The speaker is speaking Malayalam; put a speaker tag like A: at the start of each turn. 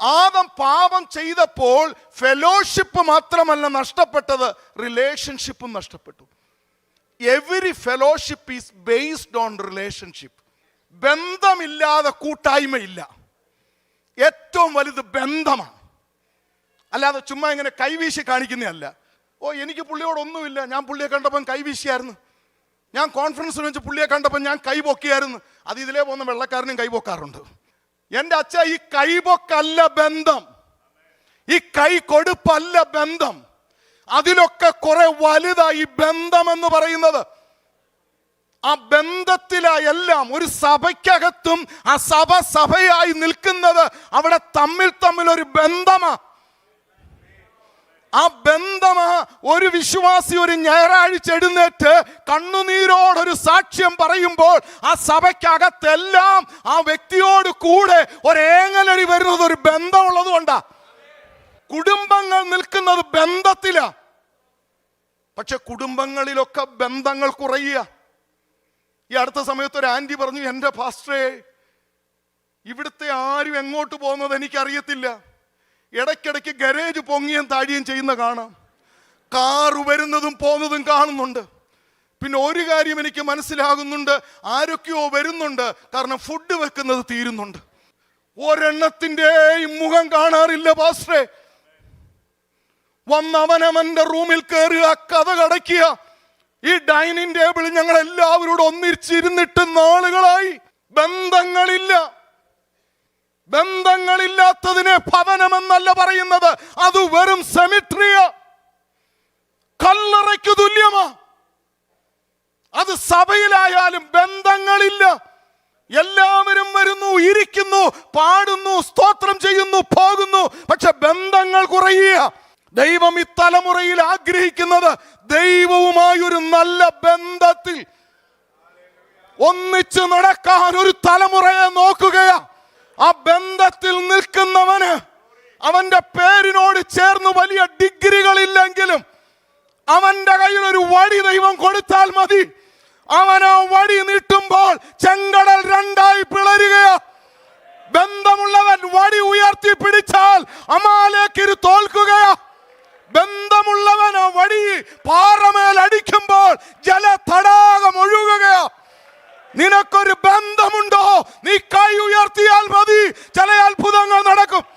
A: ആദം പാപം ചെയ്തപ്പോൾ ഫെലോഷിപ്പ് മാത്രമല്ല നഷ്ടപ്പെട്ടത് റിലേഷൻഷിപ്പും നഷ്ടപ്പെട്ടു. Every fellowship is based on relationship ബന്ധമില്ലാതെ കൂട്ടായ്മയില്ല. ഏറ്റവും വലുത് ബന്ധമാണ്. അല്ലാതെ ചുമ്മാ ഇങ്ങനെ കൈവീശി കാണിക്കുന്നതല്ല. ഓ എനിക്ക് പുള്ളിയോട് ഒന്നുമില്ല. ഞാൻ പുള്ളിയെ കണ്ടപ്പം കൈവീശിയായിരുന്നു. ഞാൻ കോൺഫറൻസിൽ വെച്ച് പുള്ളിയെ കണ്ടപ്പോൾ ഞാൻ കൈ പൊക്കിയായിരുന്നു. അത് ഇതിലേ പോകുന്ന വെള്ളക്കാരനും കൈപൊക്കാറുണ്ട് എന്റെ അച്ഛ ഈ കൈപൊക്കല്ല ബന്ധം. ഈ കൈ കൊടുപ്പല്ല ബന്ധം. അതിലൊക്കെ കുറെ വലുതായി ബന്ധം എന്ന് പറയുന്നത്. ആ ബന്ധത്തിലാ എല്ലാം ഒരു സഭയ്ക്കകത്തും ആ സഭ സഭയായി നിൽക്കുന്നത്. അവിടെ തമ്മിൽ തമ്മിൽ ഒരു ബന്ധമാ. ആ ബന്ധമാ ഒരു വിശ്വാസി ഒരു ഞായറാഴ്ച എഴുന്നേറ്റ് കണ്ണുനീരോടൊരു സാക്ഷ്യം പറയുമ്പോൾ ആ സഭയ്ക്കകത്തെല്ലാം ആ വ്യക്തിയോട് കൂടെ ഒരേങ്ങലടി വരുന്നത് ഒരു ബന്ധമുള്ളത് കൊണ്ടാ. കുടുംബങ്ങൾ നിൽക്കുന്നത് ബന്ധത്തിലാ. പക്ഷെ കുടുംബങ്ങളിലൊക്കെ ബന്ധങ്ങൾ കുറയുക. ഈ അടുത്ത സമയത്ത് ഒരു ആന്റി പറഞ്ഞു എന്റെ ഫാസ്റ്റേ ഇവിടുത്തെ ആരും എങ്ങോട്ട് പോകുന്നത് എനിക്കറിയത്തില്ല. ഇടയ്ക്കിടയ്ക്ക് ഗരേജ് പൊങ്ങിയും താഴിയും ചെയ്യുന്ന കാണാം. കാർ വരുന്നതും പോകുന്നതും കാണുന്നുണ്ട്. പിന്നെ ഒരു കാര്യം എനിക്ക് മനസ്സിലാകുന്നുണ്ട്. ആരൊക്കെയോ വരുന്നുണ്ട്. കാരണം ഫുഡ് വെക്കുന്നത് തീരുന്നുണ്ട്. ഒരെണ്ണത്തിന്റെയും മുഖം കാണാറില്ല പാസ്റ്ററെ. വന്നവനവന്റെ റൂമിൽ കയറുക കഥ കടയ്ക്കുക. ഈ ഡൈനിങ് ടേബിൾ ഞങ്ങൾ എല്ലാവരോടും ഒന്നിച്ചിരുന്നിട്ട് നാളുകളായി. ബന്ധങ്ങളില്ല. ബന്ധങ്ങളില്ലാത്തതിനെ ഭവനമെന്നല്ല പറയുന്നത്. അത് വെറും സെമിട്രിയ. കല്ലറയ്ക്ക് തുല്യമാ. അത് സഭയിലായാലും ബന്ധങ്ങളില്ല. എല്ലാവരും വരുന്നു ഇരിക്കുന്നു പാടുന്നു സ്തോത്രം ചെയ്യുന്നു പോകുന്നു. പക്ഷെ ബന്ധങ്ങൾ കുറയുക. ദൈവം ഈ തലമുറയിൽ ആഗ്രഹിക്കുന്നത് ദൈവവുമായി ഒരു നല്ല ബന്ധത്തിൽ ഒന്നിച്ചു നടക്കാൻ ഒരു തലമുറയെ നോക്കുകയാ. ആ ബന്ധത്തിൽ നിൽക്കുന്നവന് അവന്റെ പേരിനോട് ചേർന്ന് വലിയ ഡിഗ്രികളില്ലെങ്കിലും അവന്റെ കയ്യിൽ ഒരു വടി ദൈവം കൊടുത്താൽ മതി. അവൻ ആ വടി നീട്ടുമ്പോൾ ചെങ്കടൽ രണ്ടായി പിളരുകയാ. ബന്ധമുള്ളവൻ വടി ഉയർത്തി പിടിച്ചാൽ അമാലേക്കിരു തോൽക്കുകയാ. ബന്ധമുള്ളവൻ ആ വടി പാറമേൽ അടിക്കുമ്പോൾ ജല തടാകം ഒഴുകുകയാ നിനക്കൊരു ബന്ധമുണ്ടോ? നീ കൈ ഉയർത്തിയാൽ മതി. ചില അത്ഭുതങ്ങൾ നടക്കും.